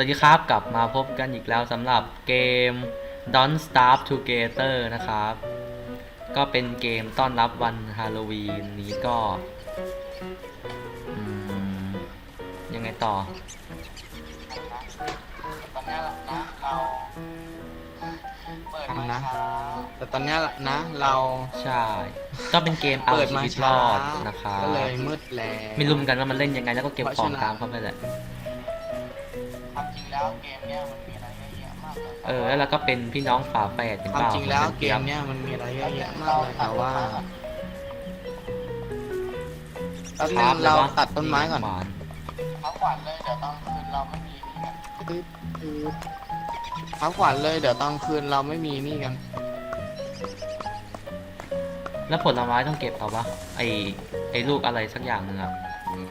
สวัสดีครับ กลับมาพบกันอีกแล้วสำหรับเกม Don't Starve Together นะครับ ก็เป็นเกมต้อนรับวันฮาโลวีนนี้ก็อืมยังไงต่อ ตอนเนี้ยนะเราเปิดมานะช้าแต่ตอนเนี้ยนะ เราใช่ ก็เป็นเกมเอาเปิดชีมาวิตรช้าอดนะครับก็เลยมืดแล้วไม่รู้เหมือนกันว่ามันเล่นยังไงแล้วก็เก็บเพราะของฉะนั้นตามเขาไปแหละ ความจริงแล้วเกมเนี้ยมันมีอะไรเยอะแยะมากเลยเออ แล้วเราก็เป็นพี่น้องฝาแฝดเป็นความเปล่าจริงแล้วหอนเกมเนี้ยมันมีอะไรเยอะแยะมากเลยแต่ว่าแป๊บนึงเราตัดต้นไม้ก่อน หวานทั้งวันเลยเดี๋ยวตอนคืนเราไม่มีนี่กันปึ๊บปึ๊บพักขวัญเลยเดี๋ยวตอนคืนเราไม่มีนี่กัน แล้วผลไม้ต้องเก็บเอาปะไอไอลูกอะไรสักอย่างหนึ่งอะ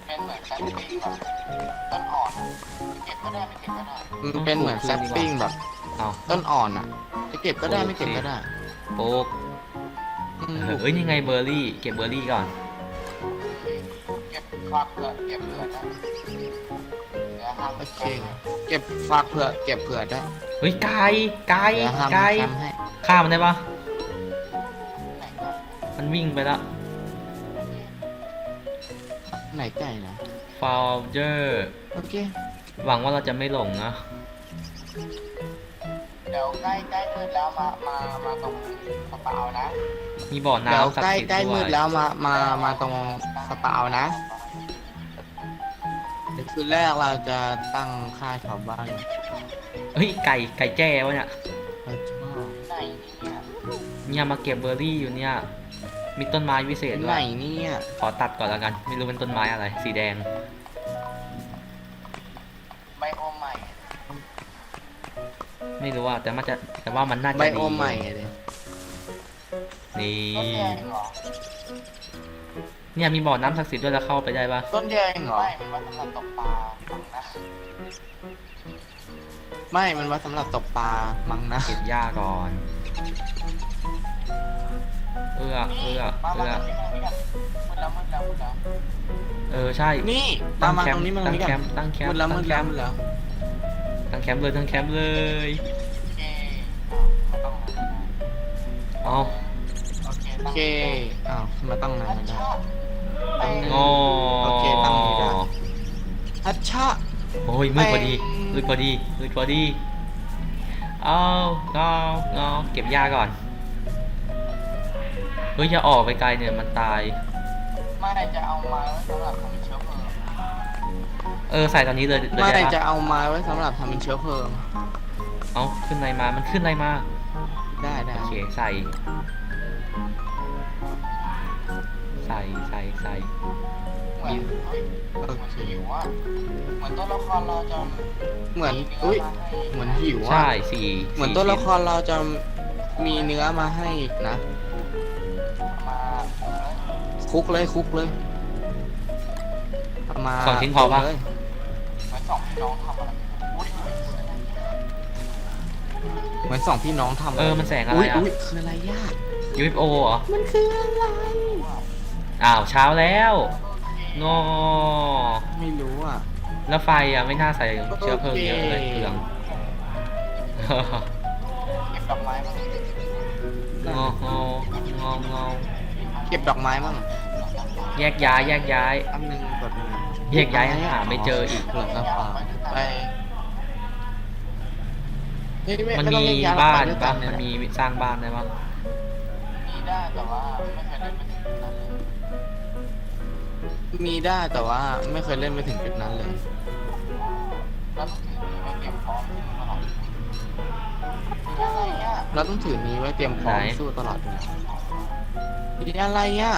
เป็นเหมือนแซนด์วิชแบบต้นอ่อนเก็บก็ได้ไม่เก็บก็ได้มันเป็นเหมือนแซปปิ้งแบบเอาต้นอ่อนอะ จะเก็บก็ได้ไม่เก็บก็ได้โป๊กอืมเออเอ้ยนี่ไงเบอร์รี่ เก็บเบอร์รี่ก่อน เก็บความเผื่อเก็บเผื่อได้เดี๋ยวห้ามโอเค เก็บฝากเผื่อเก็บเผื่อได้เฮ้ยไก่ไก่เดี๋ยวห้ามไก่ทำให้ฆ่ามันได้ปะไหนก่อนมันวิ่งไปละ ไหนไก่นะฟาวเจอร์โอเคหวังว่าเราจะไม่หลงนะ เดี๋ยวใกล้ใกล้มืดแล้วมามามาตรงกระเป๋านะมีบ่อเดี๋ยวน้ำศักใกล้ดิ์สิทธิ์ใกล้ด้มืวยดแล้วมามามาตรงสปาวนะเดี๋ยวคืนแรกเราจะตั้งค่ายชาวบ้านเฮ้ยไก่ไก่แจ้วะเนี่ย เราชอบไหนเนี่ยเนี่ยมาเก็บเบอร์รี่อยู่เนี่ย มีต้นไม้วิเศษด้ไหวนยเนี่ยขอตัดก่อนแล้วกัน ไม่รู้เป็นต้นไม้อะไร สีแดง ไบโอมใหม่ไม่รู้อะแต่มันจะแต่ว่ามันน่าจะไบดีโอมใหม่เลยนี่ ต้นแดงเหรอเนี่ยมีบ่อน้ำศักดิ์สิทธิ์ด้วยแล้วเข้าไปได้ปะต้นแดงเหรอไม่มันว่าสำหรับตกปลาฟังนะไม่มันไว่าสำหรับตกปลามั้งนะเก็บหญ้าก่อน เอื้อเอื้อมาเอื้อมาตรงนี้มาตรงนี้กันมืดแล้วมืดแล้วมืดแล้วเออใช่นี่ตั้ตามงมาแคตมรงป์นี้มาตรตั้งงนี้แคกันมป์ตั้งแคมมืป์ดแล้วมืตั้งดแคแล้วมมืป์ดแล้วตั้งแคมป์เลยตั้งแคมป์เลยโอเคอ้าวไม่ต้องนะอ๋อโอเคโอเคอ้าวมาตั้งนานตั้งไม่ได้ชอบแป๊บนึงอ๋อโอเคตั้งไม่ได้ ฮัชชะ โอ้ยมืดพอดีไปมืดพอดีมืดพอดีเอาเอาเอาเก็บหญ้าก่อน เฮ้ยอย่าออกไปไกลเนี่ยมันตาย ไม่จะเอามาไว้สำหรับทำเป็นเชื้อเพลิงเออใส่ตอนนี้เลยเลยไม่ได้จะปะเอามาไว้สำหรับทำเป็นเชื้อเพลิง เอาขึ้นอะไรมา มันขึ้นอะไรมา ได้ได้โอเคใส่ ใส่ใส่ใส่ เหมือนเฮ้ยเหมือนหิวอะเหมือนตัวละครเราจะเหมือนอุ้ยเหมือนหิวใช่อะสี่เหมือนสี่ตัวละคชิ้รเราจะมีเนื้อมาให้อีกนะมาเออ คุกเลยคุกเลยเอามาสองชิ้นพอปะ เลยเหมือนสองพี่น้องทำอะไรอุ้ยเหมือนสองพี่น้องทำเออมันแสงอะไรอุ้ยอะอุ้ยคืออะไรยาก UFO เหรอ มันคืออะไร อ้าวเช้าแล้วงอไม่รู้อะ แล้วไฟอะไม่น่าใส่เชื้อเพลิงเยอะเลยโอเคเปลือง เก็บดอกไม้มางองององอเก็บดอกไม้มั่ง แยกย้ายแยกย้าย อันนึงแบบนึงแยกย้ายหาไม่เจออีกเหลือกระเป๋าไปเฮ้ยไมันไต้มีองแยกย้ยบ้านเรไปด้วยปะกัมันเยมีสร้างบ้านได้ปะมีได้แต่ว่าไม่เคยเล่นเป็นนั้นเลยมีได้แต่ว่าไม่เคยเล่นไปถึงจุดนั้นเลยแล้วต้องถือมีไว้เก็บพร้อมตลอดอะไรอะเราต้องถือนี้ไว้เตรียมพร้อมสู้ตลอดเวลามีอะไรอะ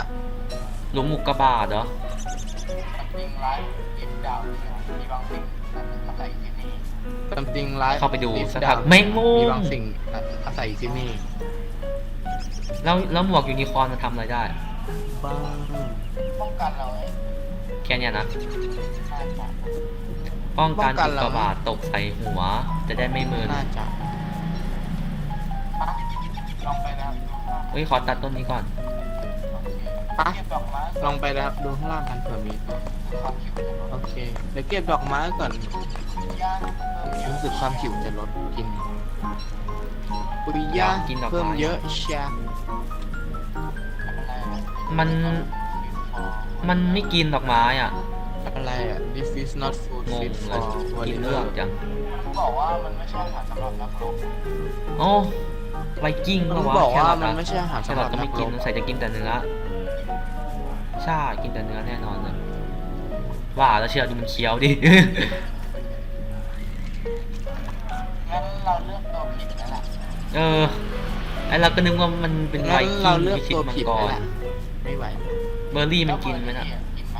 หลุมหมุกกระบาดเหรอมันจริงไลฟ์เก็บดาวเนี่ยมีบางสิ่งอาศัยที่นี่ตามจริงไลฟ์เข้าไปดูลิฟสักดาพักวแมงมุมีมบางสิ่งอาศัยที่นี่แล้วแล้วหมวกยูนิคอร์นมันทำอะไรได้บ้างป้องกันเราให้แค่เนี้ยนะน่าจะป้องกันอุกกาบาตตกใส่หัว จะได้ไม่มึนน่าจะปะลองไปนะครับดูว่าเฮ้ยขอตัดต้นนี้ก่อนปะเก็บดอกไม้ ลองไปนะครับดูข้างล่างกันเผื่อมีความคิดเป็นยังไงโอเคเดี๋ยวเก็บดอกไม้ก่อนย่างเออรู้สึกความหิวจะลดกินปุริยะกินดอกไม้ เพิ่มเยอะเชียมัน มันไม่กินดอกไม้อะอะไรอะ this is not food งง fit เลย for กินเรื่อง warrior จังมันบอกว่ามันไม่ใช่อาหารสำหรับนักรบโอ้ไวกิ้งมันปะบอกว่าแครอทมันอะไม่ใช่อาหารแคสำหรอรัทบก็นัไม่กกิรนบใส่จะกินแต่เนื้อ ใช่กินแต่เนื้อแน่นอนเลยว่าแล้วเชียวดูมันเคี้ยวดิงั้นเราเลือกตัวผิดแล้วแหละเออไอเราก็นึกว่ามันเป็นไวงั้นกิ้เรางเลือกพิชิตตัวมังผิดกแล้วรแหละไม่ไหวเบอร์รี่มันกินไหมน่ะกินไหม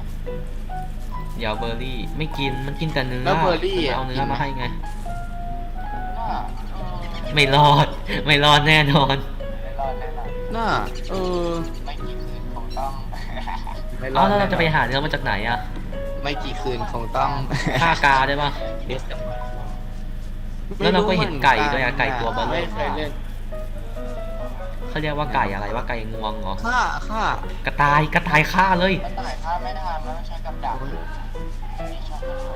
เดี๋ยวเบอร์รี่ไม่กินมันกินแต่เนื้อแล้วเบอร์รี่อะเอาเนื้กิอนไหม มาให้ไงน่าเออไม่รอด ไม่รอดแน่นอน ไม่รอดแน่นอนน่าเออ ไม่รเอาอดแล้วเราแน่นจะอนไปหาเนื้อมาจากไหนอะไม่กี่คืนคงต้องฆ่ากาได้ปะแล้วเราก็เห็นไก่ด้วยอะไก่ตัวเบลอ ไม่เคยเล่นเขาเรียกว่าไก่อะไรว่าไก่งวงเหรอฆ่าฆ่ากระต่ายกระต่ายฆ่าเลยมันต่ายถ้าไม่ทำมันต้องใช้กับดักนี่ชอบต้นไม้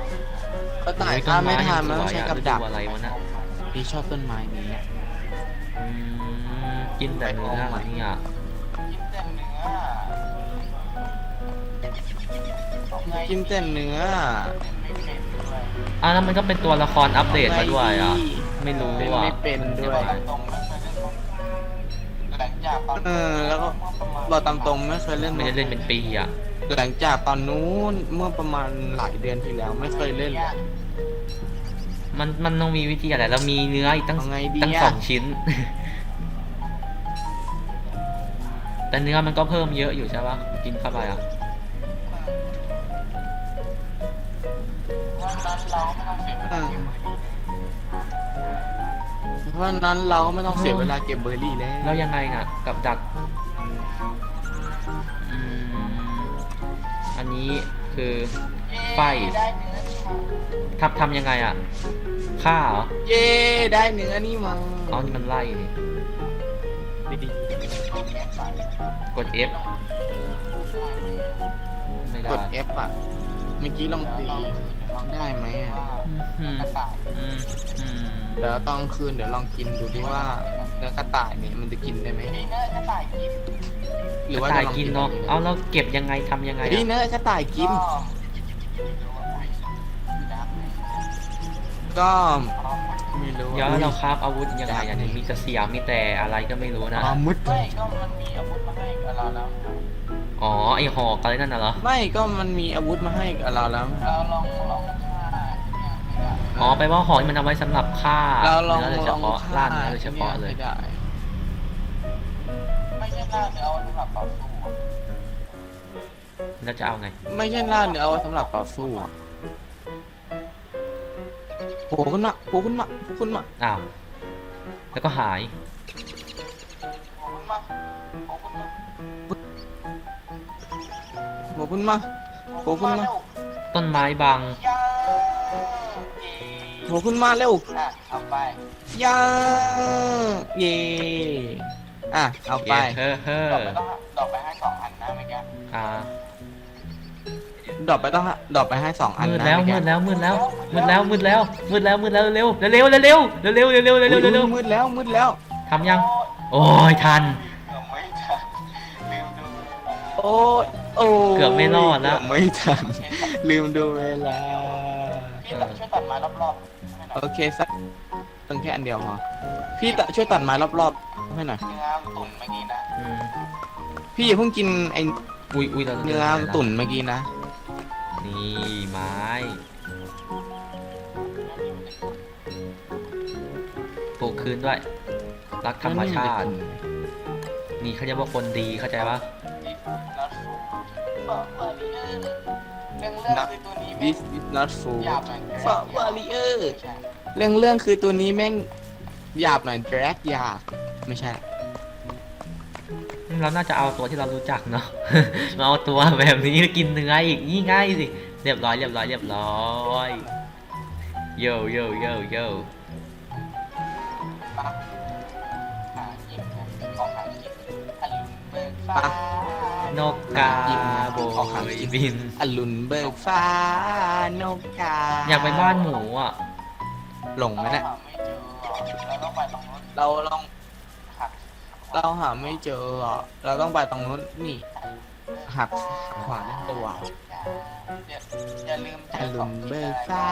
ก็ต่ายฆ่าไม่ทันมันต้องใช้กับดักฤอะไรวะนะพี่ชอบต้นไม้นี้อะอืมกินแต่เนื้อเหรอเนี่ยกินแต่เนื้อ กินแต่เนื้อไม่เป็นด้วยอะแล้วมันก็เป็นตัวละครอัปเดตมาด้วยอะ ไม่รู้เล่นอะไม่เป็นด้วยตรงไม่เคยเล่นหลังจากตอนเออแล้วก็บอกตามตรงไม่เคยเล่นไม่ได้เล่นเป็นปีอะ หลังจากตอนนู้นเมื่อประมาณหลายเดือนที่แล้วไม่เคยเล่นเลย มันมันต้องมีวิธีอะไรแล้วมีเนื้ออีกตั้งเอาไงดีตั้งอะ สองชิ้น แต่เนื้อมันก็เพิ่มเยอะอยู่ใช่ปะกินเข้าไปอะ ไม่ต้องเสียเวลาเก็บมือเพราะฉะนั้นเราก็ไม่ต้องเสียเวลาเก็บเบอร์รี่แล้วแล้วยังไงน่ะ กับดักอืมอันนี้คือไฟได้เนื้อชาทำทำยังไงอะฆ่าเหรอเย้ได้เนื้อนี่มาอ๋อนี่มันไล่นี่ดีกด F ไม่ๆได้กด F อะเมื่อกี้ลองตี ได้ไหมอะอืมกระต่ายอืมอืมเดี๋ยวต้องคืนเดี๋ยวลองกินดูดิว่าเนื้อกระต่ายเนี่ยมันจะกินได้ไหมมีเนื้อกระต่ายกินหรือว่าตายจะลองกินเนาะเอาแล้วเก็บยังไงทำยังไงดีอะเนื้อกระต่ายกิน ก็ไม่รู้เดี๋ยวเราคราฟอาวุธยังไงอะเนี่ยมีแต่เสียงมีแต่อะไรก็ไม่รู้นะอ๋อมุดไม่ก็มันมีอาวุธมาให้กับเราแล้ว อ๋อไอหอกอะไรนั่นน่ะเหรอ ไม่ก็มันมีอาวุธมาให้กับเราแล้ว เราลองลองฆ่าเนี่ย อ๋อแปลว่าหอกมันเอาไว้สำหรับฆ่าเราลองเนื้อโดยเฉลองพาะฆ่าล่าเนื้อโดยเฉพาะเลย ไม่ได้ไม่ใช่ล่าเนื้อเอาสำหรับต่อสู้อะแล้วจะเอาไง ไม่ใช่ล่าเนื้อเอาไว้สำหรับต่อสู้อะโผล่ขึ้นมาโผล่ขึ้นมาโผล่ขึ้นมาอ้าว แล้วก็หาย ขอบคุณมากขอบคุณมากโผล่ขึ้นมา โผล่ขึ้นมาเร็วต้นไม้บัง ยา โผล่ขึ้นมาเร็วอะเอาไปย่าเย่อะเอาไป เฮ้อเฮ้อดอกไปต้องดอกไปให้สองอันนะเมื่อกี้อ่าดรอปไปต้องดรอปไปให้สองอันมืดนะแล้วเอมืกี้ดแล้วมืดแล้วมืดแล้วมืดแล้วมืดแล้วมืดแล้วเร็วเร็วเร็วเร็วเร็วเร็วเร็วเร็วเร็วเร็วเร็วเร็วมืดแล้วมืดแล้ว ทำยัง โอ้ยทัน เกือบไม่ทันลืมดูโอ้ยโอ้ยเกือบไม่รอดแล้ว เกือบไม่ทันลืมดูเวลา พี่ตัดช่วยตัดไม้รอบๆให้หน่อย โอเคสักตั้งแค่อันเดียวพอพี่ตะช่วยตัดไม้รอบๆให้หน่อยเนื้อตุ๋นเมื่อกี้นะอืมพี่อย่าเพิ่งกินไออุ้ยอุ้ยเราเนื้อตุ๋นเมื่อกี้นะนี่ไม้ ปลูกคืนด้วย รักธรรมชาติ นี่เขาเรียกว่าคนดีเข้าใจปะแล้วเปิดเรื่องเรื่องคือตัวนี้ This is not food หยาบหน่อยฝาบาริเออร์ เรื่องเรื่องคือตัวนี้แม่งหยาบหน่อยแดรกหยาบไม่ใช่ เราน่าจะเอาตัวที่เรารู้จักเนาะ มาเอาตัวแบบนี้กินเนื้ออีกนี่ง่ายสิเรียบร้อยเรียบร้อยเรียบร้อยโยโยโยโยหาหยิบของหาหยิบอลุเบิกฟ้านกกาโบยบินอรุณเบิกฟ้านกกา อยากไปบ้านหมูอะ หลงไหมเนี่ยเราหาไม่เจอเราต้องไปตรงนู้นเราลองหักเราหาไม่เจออะเราต้องไปตรงนู้นนี่ หักขวาได้ตัวอย่าอย่าลืมเจออรุของณกินเบิกอะไรฟ้า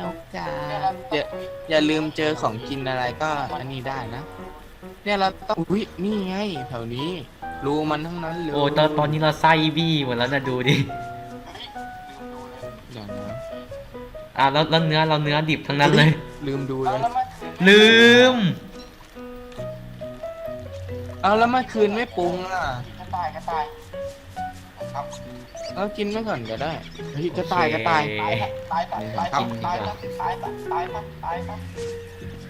นกกาอย่าอย่าลืมเจอของกินอะไรก็อันนี้ได้นะ เนี่ยเราต้องอุ้ยนี่ไงแถวนี้ รูมันทั้งนั้นเลย โอ้ตอนตอนนี้เราไส้บี้หมดแล้วนะดูดิ อะแล้วแล้วเนื้อเราเนื้อดิบทั้งนั้นเลย ลืมดูเลเอายแล้วมันคืนลืม เอาแล้วเมื่อคืนไม่ปรุงอะกระต่ายกระต่ายครับเอากินไม่ก่อนก็ได้เฮ้ยก็ตายก็ตายโอเคตายซะตายซะตายซะตายซะตายซะ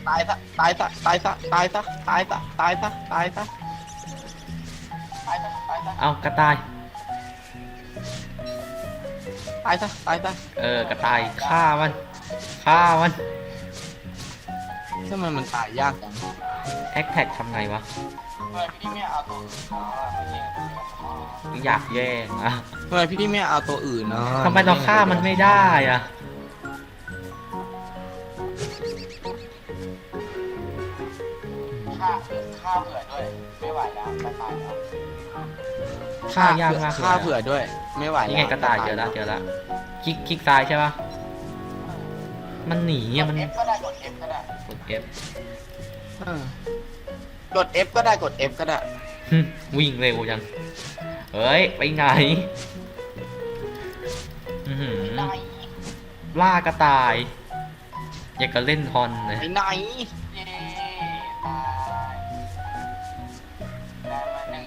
ตายซะตายซะตายซะตายซะตายซะตายซะตายซะตายซะตายซะตายซะตายซะเอากระต่าย ตายซะตายซะเออกระต่ายฆ่ามันฆ่ามันทำไมมันตายยากจังแอคแท็กทำไงวะเพื่อนพี่ไม่เอาตัวเขาอะไม่ใช่อยากแย่งอะทำไมพี่ที่ไม่เอาตัวอื่นเนาะทำไมเราฆ่ามันไม่ได้อะฆ่าฆ่าเผื่อด้วยไม่ไหวแล้วกระต่ายแล้ว ฆ่ายากมากเลยฆ่าอะเผื่อด้วย ไม่ไหวนี่ไงกระต่ายเจอแล้วเจอแล้วคลิกคลิกซ้ายใช่ปะมันหนีอะมันกด F ก็ได้กด F ก็ได้กด F เออกด F ก็ได้กด F ก็ได้หึวิ่งเร็วจังเฮ้ย ไปไหนอื้อหือไหนล่ากระต่าย อยากจะเล่นฮอนเลยไปไหน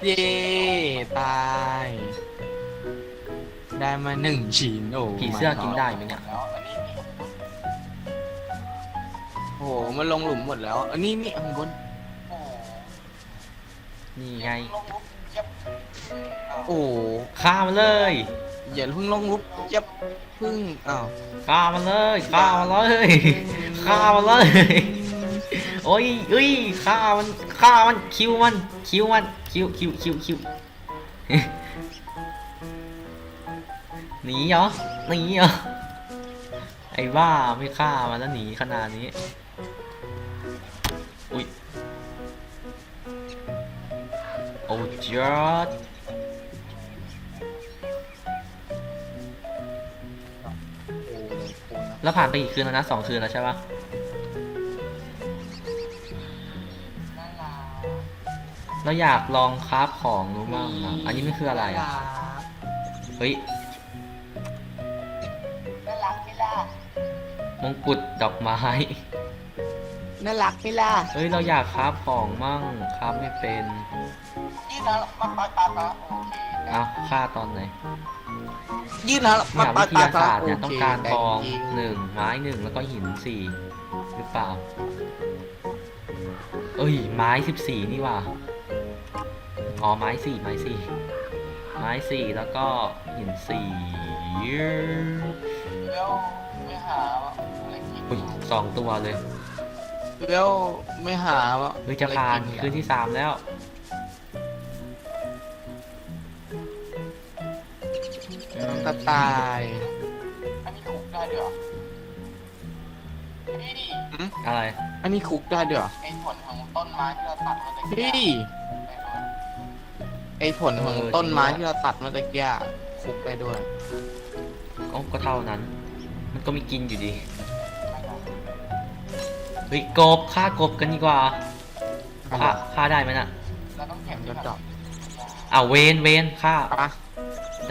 เย่ตาย ได้มาหนึ่งชิ้นโอ้ผีเสื้อ my god กินได้ไหมเนี่ย แล้วอันนี้มีโอ้โหมันลงหลุมหมดแล้ว อันนี้นี่ข้างบนโอ้โหนี่ไงลงปุ๊บเจ็บอ้าวโอ้โหฆ่ามันเลยอย่าเพิ่งลงลุกยับเพิ่งอ้าวฆ่ามันเลยฆ่ามันเลยฆ่ามันเลย โอ้ยเอ้ยฆ่ามันฆ่ามันคิวมันคิวมันคิวคิวคิวคิวหนีเหรอหนีเหรอไอ้บ้าไม่ฆ่ามันแล้วหนีขนาดนี้อุ้ยโอ้จอดโอ้เลยโอ้นะแล้วผ่านไปกี่คืนแล้วนะสองคืนแล้วใช่ปะ เราอยากลองคราฟของรู้บ้างอะอันนี้มันคืออะไรอะเฮ้ยน่ารักไหมล่ะมงกุฎดอกไม้ น่ารักไหมล่ะเฮ้ยเราอยากคราฟของมั่งคราฟไม่เป็นนี่นะมาปาตาตาโอเคเอาฆ่าตอนไหนยืดนะเนี่ยวิทยาศาสตร์เนี่ยโคต้องการทองแบ่จริหนึ่งไม้หนึ่งแล้วก็หินสี่หรือเปล่า เอ้ยไม้สิบสี่นี่หว่า อ๋อไม้สี่ไม้สี่ไม้สี่แล้วก็หินสี่แล้วไม่หาอะไรกินอุ้ยสองตัวเลยแล้วไม่หาวะเฮ้ยจะผ่านอะไรกิคืนที่สามแล้ว น้องกระต่ายอันนี้ถูกได้ด้วยเหรอนี่อะไร อันนี้คุกได้ด้วยเหรอไอ้ผลของต้นไม้ที่เราตัดมาตะเฮ้กี้ยไอผลของต้นไม้ที่เราตัดเมื่อตะกี้อะคุกได้ด้วย ก็ก็เท่านั้น มันก็มีกินอยู่ดี เฮ้ยกบฆ่ากบกันดีกว่าฆ่าฆ่าได้ไหมน่ะ เราต้องเก็บมันด้ก็วยดอกอ้าวเวนเวนฆ่าปะ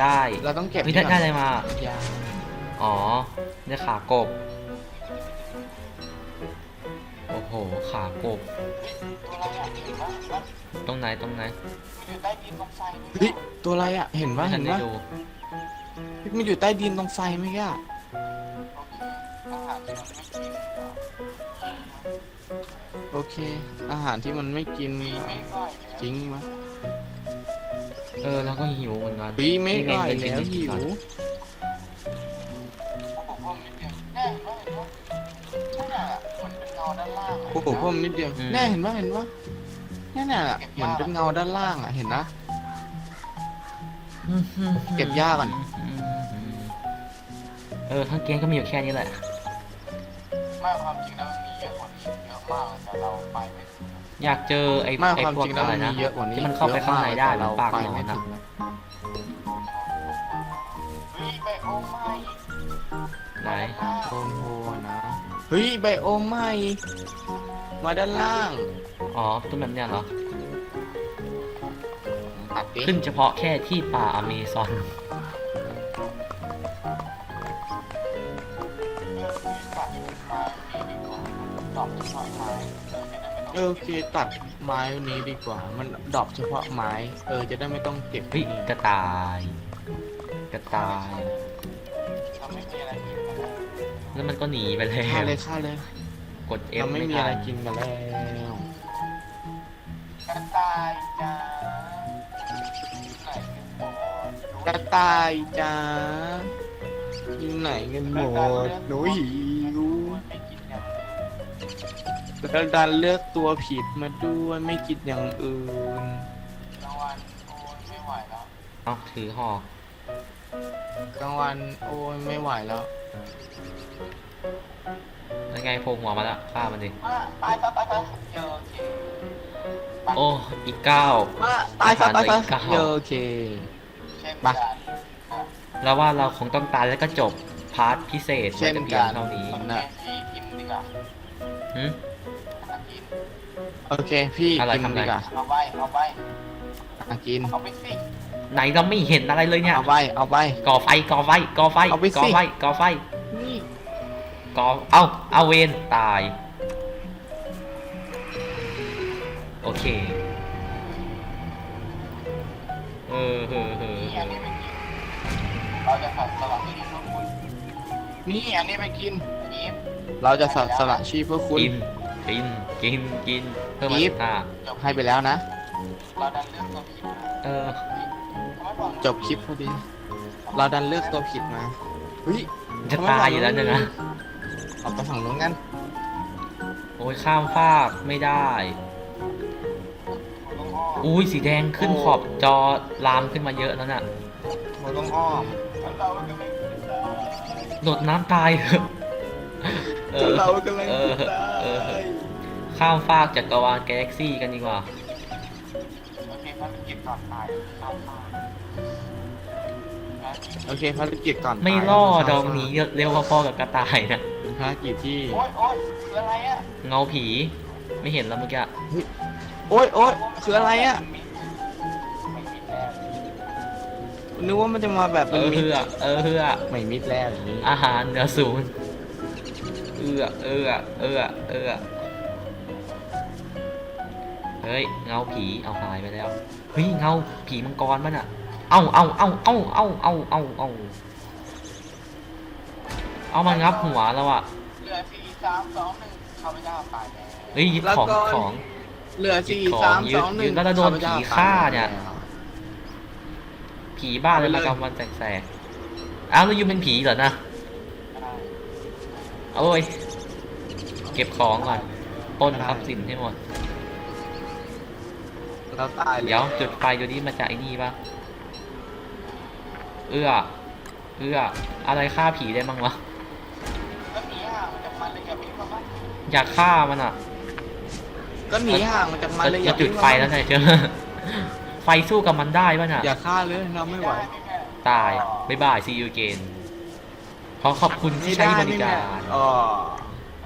ได้เราต้องเก็บเฮ้ยได้ได้อะไรมา ยาอ๋อได้ขากบ โอ้โห ขากบตัวเราอยากเห็นว่ามันตรงไหนตรงไหนอยู่ใต้ดินตรงไฟไหมเฮ้ยตัวอะไรอะ เห็นปะไม่ทัเห็นนได้ปะดูมันอยู่ใต้ดินตรงไฟไหมแกโอเค อาหารที่มันไม่กินเหรอโอเคอาหารที่มันไม่กินมีไม่ไหวแล้วจริงมะเออแล้วก็หิวเหมือนกันปีไม่ไหวนี่ไงแล้วเดินกินหิก่อนว โอ้โหพ่มนิดเดียวอืมแน่เห็นปะเห็นปะนั่นน่ะเหมือนเป็นเงาด้านล่างอะเห็นนะ เก็บหญ้าก่อน เออทั้งเกมก็มีอยู่แค่นี้แหละ ไม่ความจริงแล้วมันมีเยอะกว่านี้เยอะมากแต่เราไปไม่ถึงอยากเจอไอ้ไม่ไอ้ความพวจกริงแล้วอะไรมันนะมีเยอะกว่านี้ที่มันเข้าไปข้างในได้เยอะเหมือนปากไปหนอนไม่อะถึงนะเฮ้ยไปโอ้ไม่ไหน โอ้โหนะ เฮ้ยไบโอมใหม่ มาด้านล่างอ๋อต้นแบบเนี้ยเหรอ ตัดดิขึ้นเฉพาะแค่ที่ป่าอเมซอน เออโอเคตัดไม้นี้ดีกว่า มันดรอปเฉพาะไม้ เออจะได้ไม่ต้องเก็บเฮ้ยนี่กระต่าย กระต่าย แล้วมันก็หนีไปแล้ฆ่าวเลยฆ่าเลย กด F เราไม่ไม่มีทัอะไรนกินกันแล้วกระต่ายจ้ากระต่ายจ้าอยู่ไหนกันหมดหนูหิวไม่กินอย่างแล้วดันเลือกตัวผิดมาด้วยไม่กินอย่างอื่น กลางวันโอ้ยไม่ไหวแล้วเอ้าถือหอกกลางวันโอ้ยไม่ไหวแล้ว แล้วไงโผล่หัวมาแล้วฆ่ามันดิมาตายซะตายซะเจอโอเคโอ้อีกเก้ามาตายซะตายซะอีกเก้าโอเคเช่นมากันแล้วว่าเราคงต้องตายแล้วก็จบพาร์ทพิเศษเช่นไว้แต่เพียกังนเท่านี้โอเคพี่กินดีกว่าหึอากินโอเคพี่อะไรกินทำอะไรดีกว่าเอาไปเอาไปอะกินเอาไปสิไหนเราไม่เห็นอะไรเลยเนี่ยเอาไปเอาไปก่อไฟก่อไฟก่อไฟเอาไปสิก่อไฟ ก่อไฟนี่ก่อเอ้าเอาเวนตาย โอเค เออเออเออนี่อันนี้ไปกิน เราจะสับสลับที่พวกคุณนี่อันนี้ไปกินกินเราจะสละสละชีพเพื่อคุณ กินกินกินกินเพิ่มมากิสินบห้าให้ไปแล้วนะ เราดันเลือกตัวผิดนะเออ ทำไมบอกจบคลิปพอดี เราดันเลือกตัวผิดมาเฮ้ยจะตายอยู่แล้วเนี่ยนะ เอาไปฝั่งนู้นกันโอ้ยข้ามฟากไม่ได้คุณต้องอ้อมอุ้ยสีแดงขึ้นขอบจอลามขึ้นมาเยอะแล้วน่ะเราต้องอ้อมแล้วเราก็ไม่กินได้โดดน้ำตายเถอะเออเรากำลังเออจะตาเออยข้ามฟากจักรวาลกาแล็กซี่กันดีกว่าโอเคภารกิจก่อนตายข้ามฟ้านะโอเคภารกิจก่อนไม่ตายล่อเราดจะองหนีเร็วพอๆกับกระต่ายนะเป็น ภารกิจที่โอ๊ยโอ๊ยคืออะไรอะเงาผีไม่เห็นแล้วเมื่อกี้โอ๊ยโอ๊ยคืออะไรอะไม่มีแน่นึกว่ามันจะมาแบบเอเป็นอมิเฮืดอเออเฮือไม่มิดแล้วอย่างนี้อาหารเหนือศูนย์เอือเอือเอือเอือเฮ้ยเงาผีเอาหายไปแล้วเฮ้ยเงาผีมังกรมันอะเอาเอาเอาเอาเอาเอาเอาเอา เอามันงับหัวแล้วอะเหลือสี่สามสองหนึ่งข้าพเจ้าตายแล้วเฮ้ยยึดของของ เหลือสี่ของสามยึสดองหนึ่ยึงดแล้วเราโดนผีฆ่าเนี่ย ผีบ้าเลยมากลางวันแสกๆอ้าวแล้วยูเป็นผีเหรอนะไม่ได้โอ้ยเก็บของก่อนปล้นทรัพย์สินให้หมด เราตายเดี๋ยวจุดไฟดูดิมาจากไอ้นี่ปะเอื้อ เอื้อ อะไรฆ่าผีได้บ้างวะ อยากฆ่ามันอะก็หนีห่างมันจากมันเลยอจะย่าจุดไฟแล้วไงเจอ ไฟสู้กับมันได้ป่ะน่ะ อยากฆ่าเลยเราไม่ไหว ตายบ๊ายบายซีอูเกนขอขอบคุณที่ใช้บริการ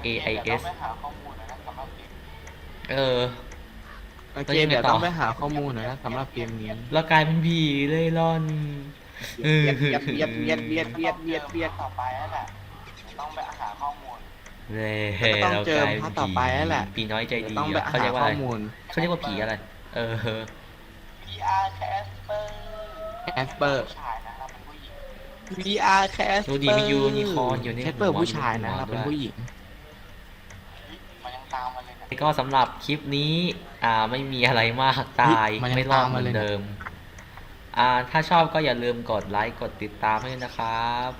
AIS เออ โอเเดี๋ยวต้องไปหาข้อมูลนะสำหรับเกมนี้แล้กลายเป็นผีเล่ล่อนเบีดเบียดเบียดเบียดเบียดเบียดเบียดต่อไปแล้วแหละต้องไปอ่าน ลเล่ก็ต้องเจอรากลายภาคต่อไปนั่นแหละ ผีน้อยใจดีต้องไปอะเขาหาเรียกว่าข้อะอไรมูลเขาเรียกว่าผีอะไร เออ VR Casper แคสเปอร์ ผู้ชายนะเราเป็นผู้หญิง VR แคสดูดีมียูนิคอร์นอยู่ในแคสเปอร์หัวผู้ชายนะหัวเราเป็นด้วยผู้หญิง มันยังตามมาเลยนะก็สำหรับคลิปนี้ อ่าไม่มีอะไรมากตายเฮ้ยมันยังไม่รอดตามเหมืมาอนเลยเดิม อ่าถ้าชอบก็อย่าลืมกดไลค์กดติดตามให้ด้วยนะครับ